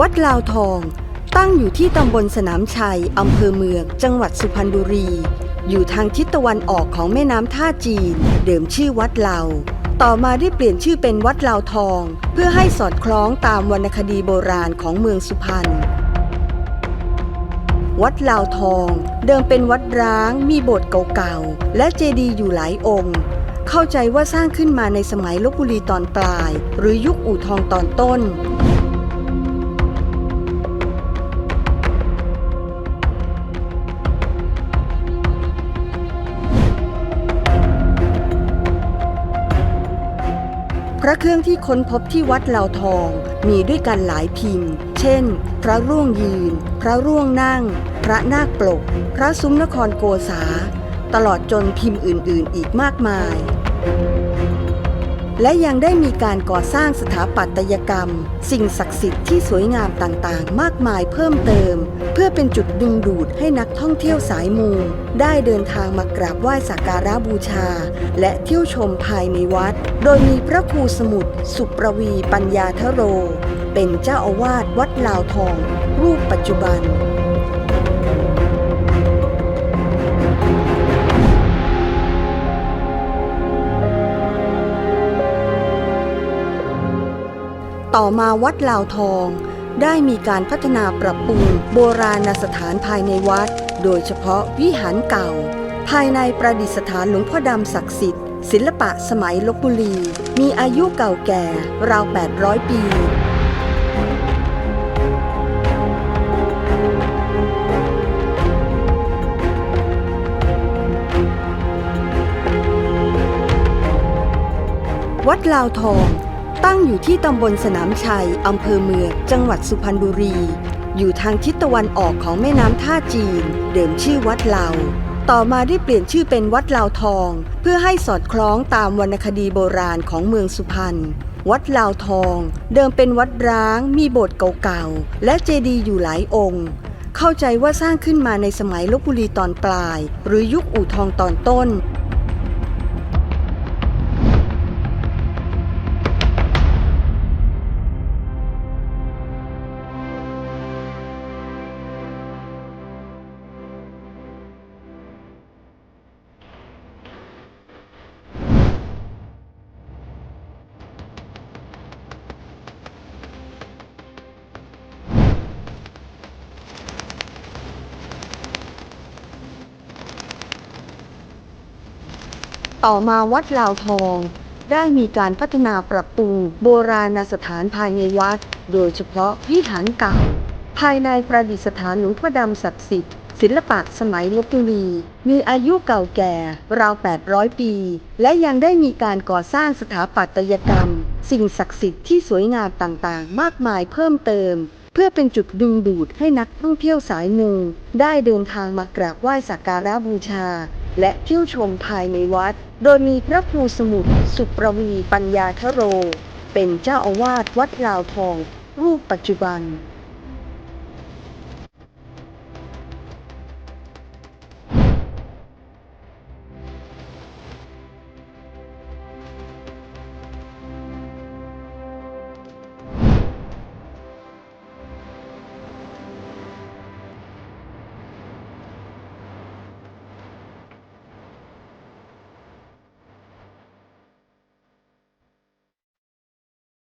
วัดลาวทอง ตั้งอยู่ที่ตำบลสนามชัยอำเภอเมือง จังหวัดสุพรรณบุรี อยู่ทางทิศตะวันออกของแม่น้ำท่าจีน เดิมชื่อวัดลาวต่อมาได้เปลี่ยนชื่อเป็นวัดลาวทอง เพื่อให้สอดคล้องตามวรรณคดีโบราณของเมืองสุพรรณวัดลาวทอง เดิมเป็นวัดร้างมีโบสถ์เก่าๆ และเจดีย์อยู่หลายองค์ เข้าใจว่าสร้างขึ้นมาในสมัยลบบุรีตอนปลาย หรือยุคอู่ทองตอนต้น พระเครื่องที่ค้นพบที่วัดเหล่าทองมีด้วยกันหลายพิมพ์ เช่น พระร่วงยืน พระร่วงนั่ง พระนาคปลก พระซุ้มนครโกษา ตลอดจนพิมพ์อื่น ๆ อีกมากมาย และยังได้มีการก่อสร้างสถาปัตยกรรม สิ่งศักดิ์สิทธิ์ที่สวยงามต่างๆ มากมายเพิ่มเติม เพื่อเป็นจุดดึงดูดให้นักท่องเที่ยวสายมู ได้เดินทางมากราบไหว้สักการะบูชา และเที่ยวชมภายในวัด โดยมีพระครูสมุทรสุประวีปัญญาทโร เป็นเจ้าอาวาสวัดลาวทอง รูปปัจจุบัน ต่อมาวัดลาวทอง ได้มีการพัฒนาปรับปรุงโบราณสถานภายในวัด โดยเฉพาะวิหารเก่า ภายในประดิษฐานหลวงพ่อดำศักดิ์สิทธิ์ ศิลปะสมัยลบบุรี มีอายุเก่าแก่ราว 800 ปีวัดลาวทอง ตั้งอยู่ที่ตำบลสนามชัย อำเภอเมือง จังหวัดสุพรรณบุรี อยู่ทางทิศตะวันออกของแม่น้ำท่าจีน เดิมชื่อวัดเหลาต่อมาได้เปลี่ยนชื่อเป็นวัดลาวทอง เพื่อให้สอดคล้องตามวรรณคดีโบราณของเมืองสุพรรณ วัดลาวทอง เดิมเป็นวัดร้าง มีโบสถ์เก่าๆ และเจดีย์อยู่หลายองค์ เข้าใจว่าสร้างขึ้นมาในสมัยลบบุรีตอนปลาย หรือยุคอู่ทองตอนต้น ต่อมาวัดลาวทอง ได้มีการพัฒนาปรับปรุงโบราณสถานภายในวัด โดยเฉพาะวิหารเก่า ภายในประดิษฐานหลวงพ่อดำศักดิ์สิทธิ์ศิลปะสมัยลบบุรี มีอายุเก่าแก่ราว 800 ปี และยังได้มีการก่อสร้างสถาปัตยกรรม สิ่งศักดิ์สิทธิ์ที่สวยงามต่างๆ มากมายเพิ่มเติม เพื่อเป็นจุดดึงดูดให้นักท่องเที่ยวสายมูได้เดินทางมากราบไหว้สักการะบูชา และเที่ยวชมภายในวัด โดยมีพระครูสมุทรสุประวีปัญญาทโร เป็นเจ้าอาวาสวัดลาวทอง รูปปัจจุบัน